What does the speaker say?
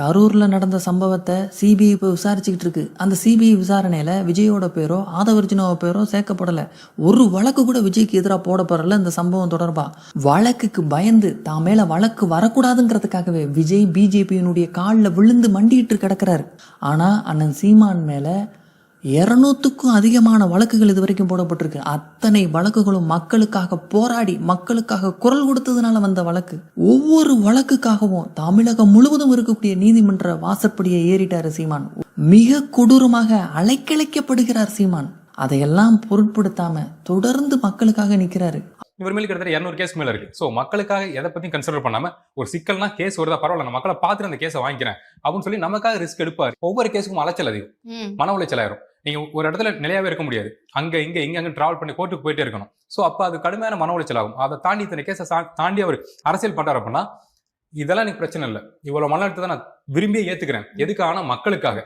கரூர்ல நடந்த சம்பவத்தை சிபிஐ இப்போ விசாரிச்சுக்கிட்டு இருக்கு. அந்த சிபிஐ விசாரணையில விஜயோட பேரோ ஆதவர்ஜுனோட பேரோ சேர்க்கப்படல. ஒரு வழக்கு கூட விஜய்க்கு எதிராக போடப்படல இந்த சம்பவம் தொடர்பா. வழக்குக்கு பயந்து தான் மேல வழக்கு வரக்கூடாதுங்கிறதுக்காகவே விஜய் பிஜேபியினுடைய காலில் விழுந்து மண்டிட்டு கிடக்கிறாரு. ஆனா அண்ணன் சீமான் மேலே இருநூத்துக்கும் அதிகமான வழக்குகள் இது வரைக்கும் போடப்பட்டிருக்கு. அத்தனை வழக்குகளும் மக்களுக்காக போராடி மக்களுக்காக குரல் கொடுத்ததுனால வந்த வழக்கு. ஒவ்வொரு வழக்குக்காகவும் தமிழகம் முழுவதும் இருக்கக்கூடிய நீதிமன்ற வாசற்படியை ஏறிட்டாரு சீமான். மிக கொடூரமாக அலைக்கழைக்கப்படுகிறார் சீமான். அதையெல்லாம் பொருட்படுத்தாம தொடர்ந்து மக்களுக்காக நிக்கிறாரு. இவர் மேல கிட்டத்தட்ட இரநூறு கேஸ் மேல இருக்கு. சோ மக்களுக்காக எதை பத்தியும் கன்சிடர் பண்ணாம ஒரு சிக்கல்னா கேஸ் வருதா பரவாயில்ல நான் மக்களை பார்த்துட்டு அந்த கேஸை வாங்கிக்கிறேன். அப்படின்னு சொல்லி நமக்காக ரிஸ்க் எடுப்பாரு. ஒவ்வொரு கேஸுக்கும் அலைச்சல் அதிகம். மன உளைச்சல் ஆயிரும். நீங்க ஒரு இடத்துல நிலையாவே இருக்க முடியாது. அங்க இங்க இங்க அங்க டிராவல் பண்ணி கோர்ட்டுக்கு போயிட்டே இருக்கணும். சோ அப்ப அது கடுமையான மன உளைச்சல் ஆகும். அதை தாண்டி இத்தனை கேஸை தாண்டி அவர் அரசியல் பண்றாரு அப்படின்னா இதெல்லாம் எனக்கு பிரச்சனை இல்லை. இவ்வளவு மன அழுத்தத்தை நான் விரும்பியே ஏத்துக்கிறேன். எதுக்கு ஆனா மக்களுக்காக.